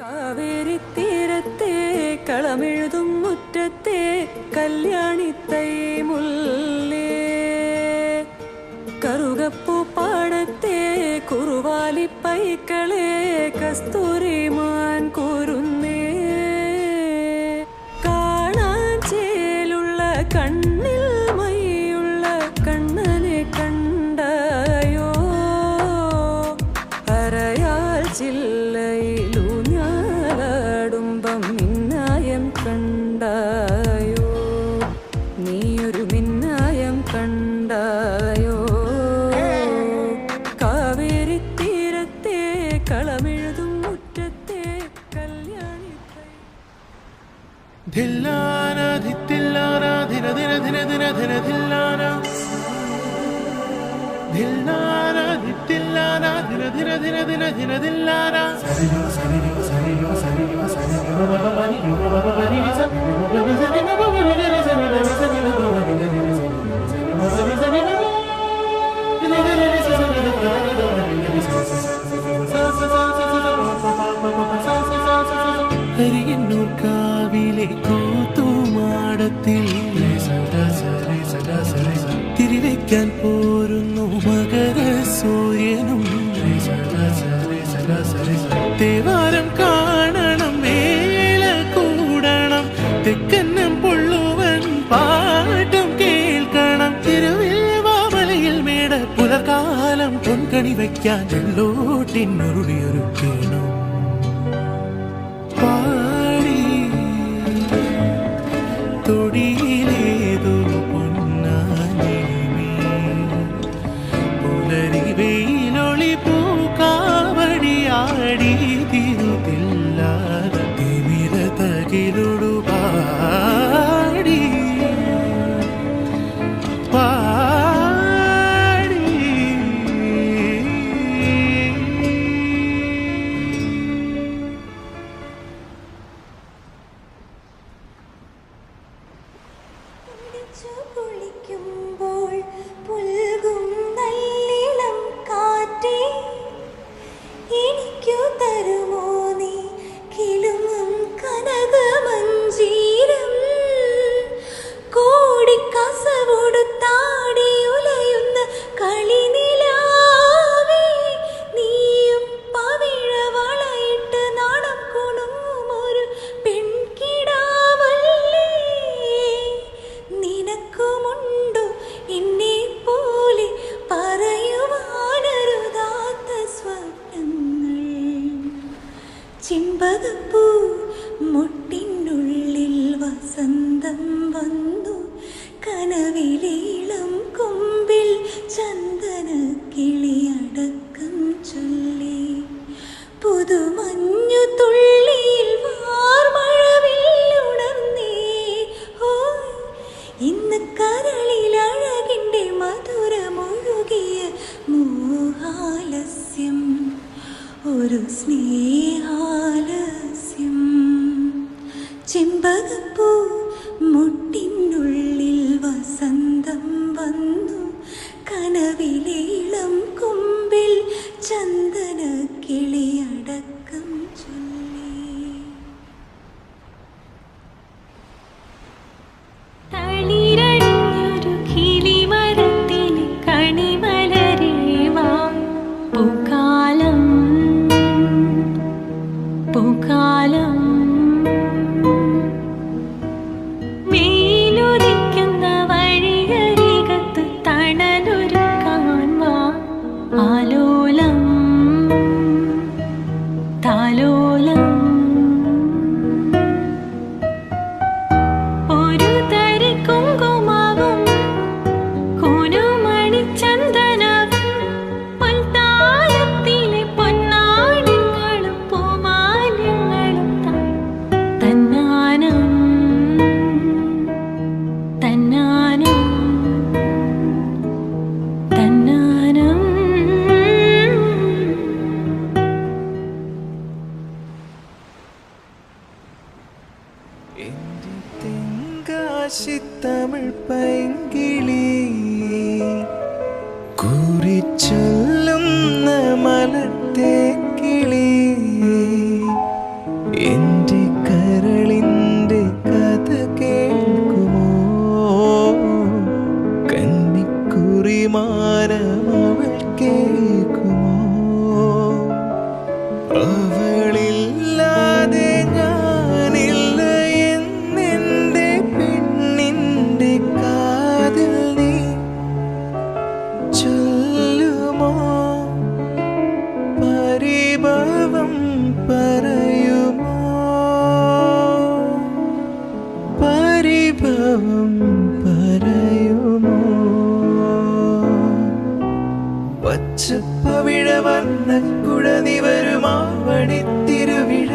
കാവേരി തീരത്തെ കളമെഴുതും മുറ്റത്തെ കല്യാണിത്തൈ മുല്ലേ. കറുകപ്പൂ പാടത്തെ കുറുവാലി കസ്തൂരി wonder. താളത്തിൽ തിരിവയ്ക്കാൻ പോരുന്നു മകര സൂര്യനും. തേവാരം കാണണം മേല കൂടണം. തെക്കന്നം പൊള്ളുവൻ പാട്ടും കേൾക്കണം. തിരുവിൽ വാമലയിൽ മേട പുലർകാലം പൊൻകണി വയ്ക്കാൻ എള്ളോട്ടിൻ ഉരുളിയൊരുക്കേണം കുഴവിഴ വന്ന കുഴനിവരുമാവണിത്തിരുവിഴ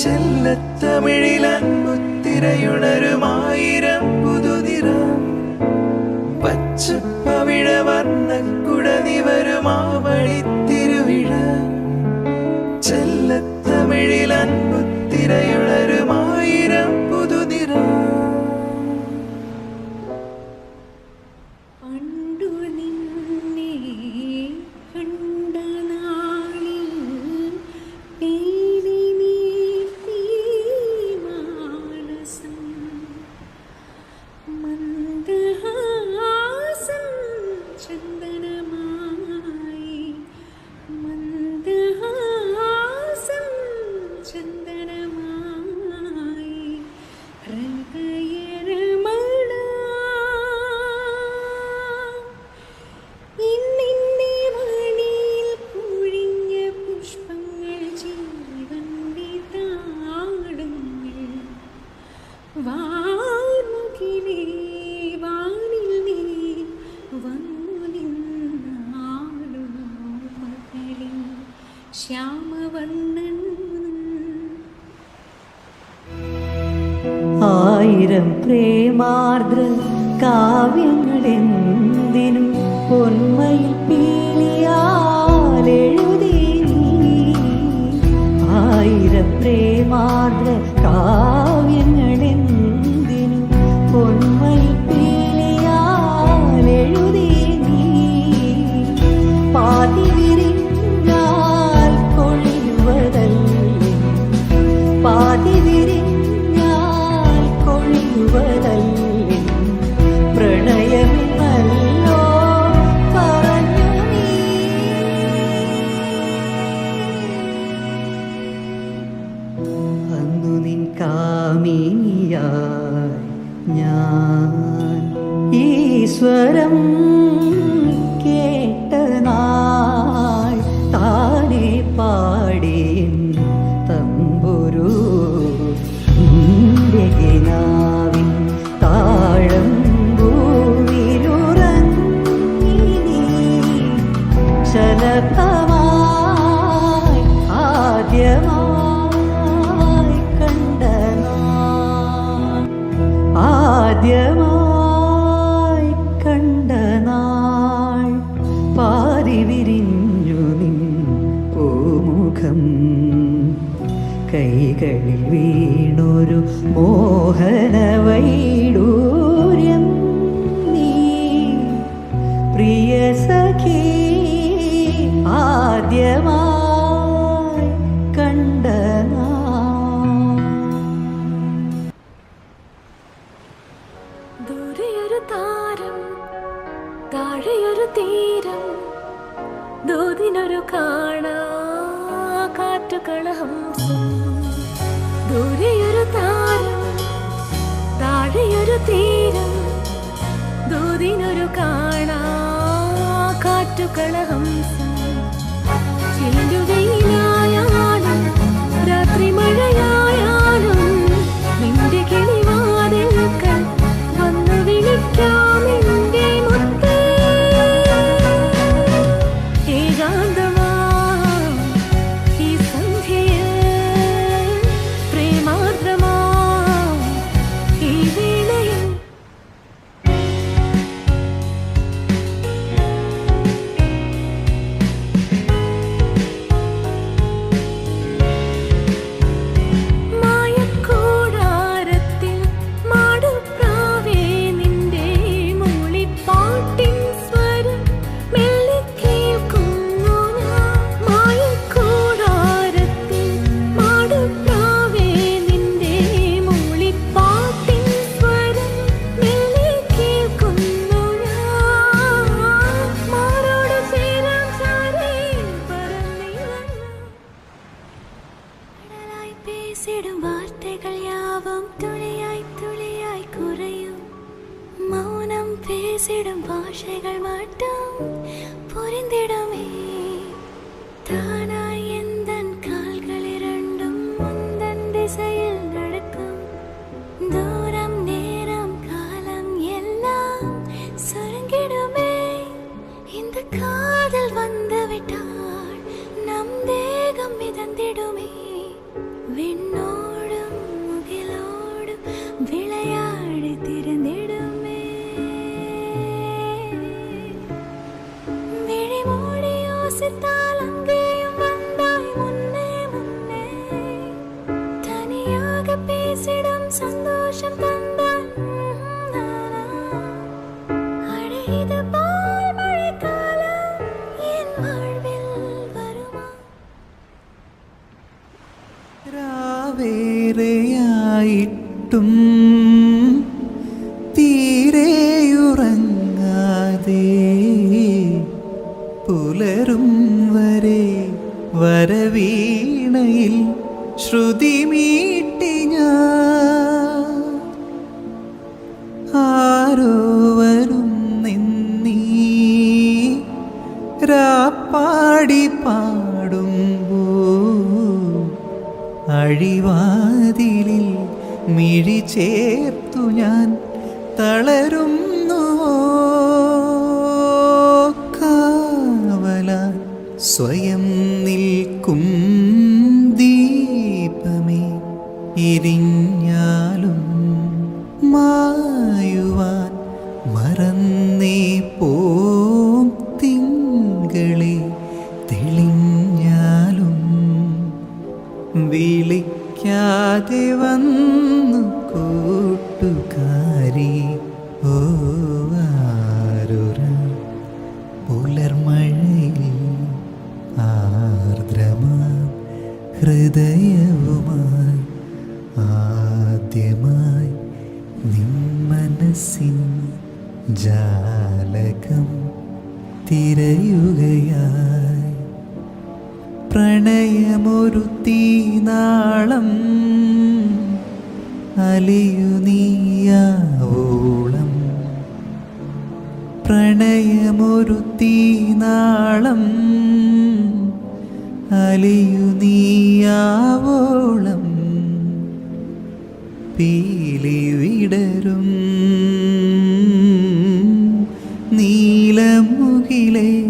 ചെല്ലത്തമിഴിൽ അൻപുത്തിരയുണരുമായിരം പുതുതിര. പച്ചപ്പവിഴ വർണ കുഴനിവരുമാവണിത്തിരുവിഴ ചെല്ലത്തമിഴിൽ അൻപുത്തിരയുണരുമായിരം ശ്യാമവണ്ണൻ ആയിരം പ്രേമാർദ്ര കാവ്യങ്ങളെന്തിനും പൊന്മയിൽ പീളിയാലെഴുതി ആയിരം പ്രേമാർദ്ര over I ദൂരെയൊരു താരം താഴെയൊരു തീരം ദൂതിനൊരു കാണ കാറ്റുകളഹംസം ദൂരെയൊരു താരം താഴെയൊരു തീരം ദൂതിനൊരു കാണ കാറ്റുകളഹംസം ശ്രുതിമീ തടകം തിരയുകയായി. പ്രണയമൊരു തീനാളം അലിയുനീയാവോളം പ്രണയമൊരു തീനാളം അലിയുനീയാവോളം പീലി വിടരും feeling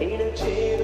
in a chair.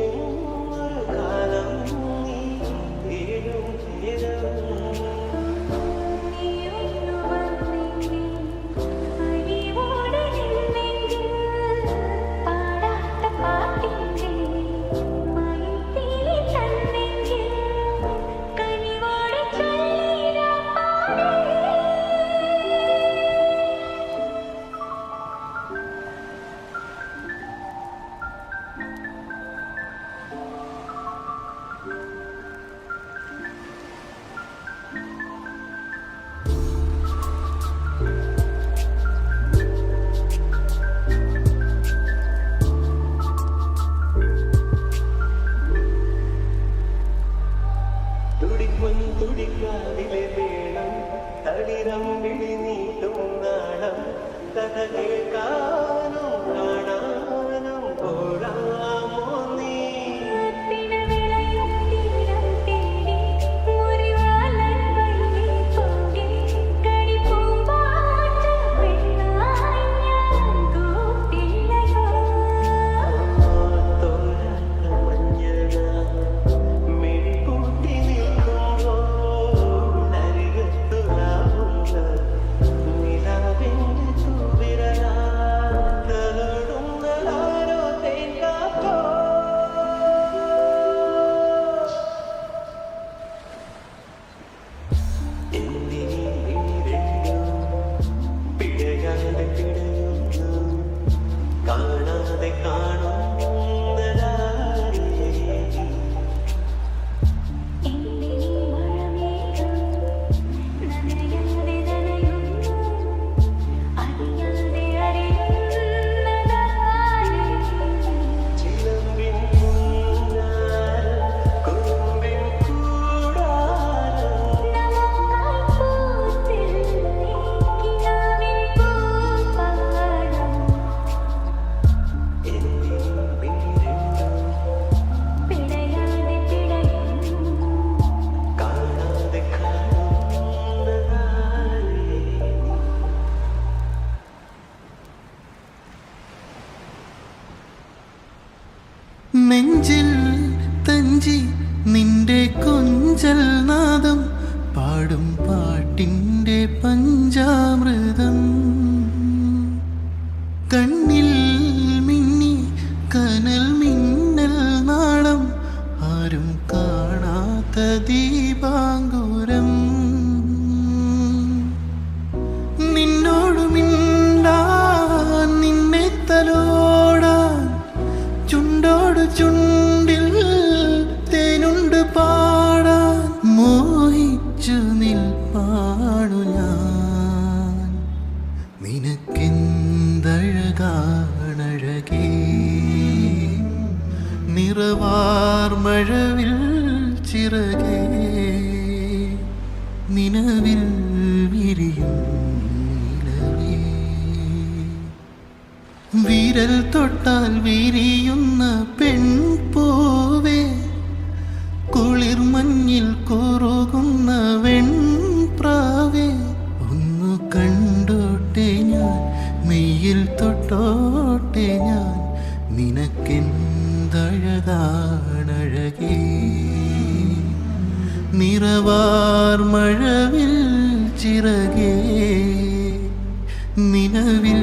ചുണ്ടിൽ തേനുണ്ട് പാടാൻ മോഹിച്ചു നിൽപ്പാണു ഞാൻ. നിനക്കെന്തഴകാണഴകേ? നിറവാർമഴവിൽ ചിറകേ? നിലവിൽ വിരിയും വിരൽ തൊട്ടാൽ വിരിയുന്ന കണ്ടോട്ടെ ഞാൻ മെയ്യിൽ തൊട്ടോട്ടെ ഞാൻ നിനക്കെന്തഴകാണഴകേ നിറവാർ മഴവിൽ ചിറകേ നിലവിൽ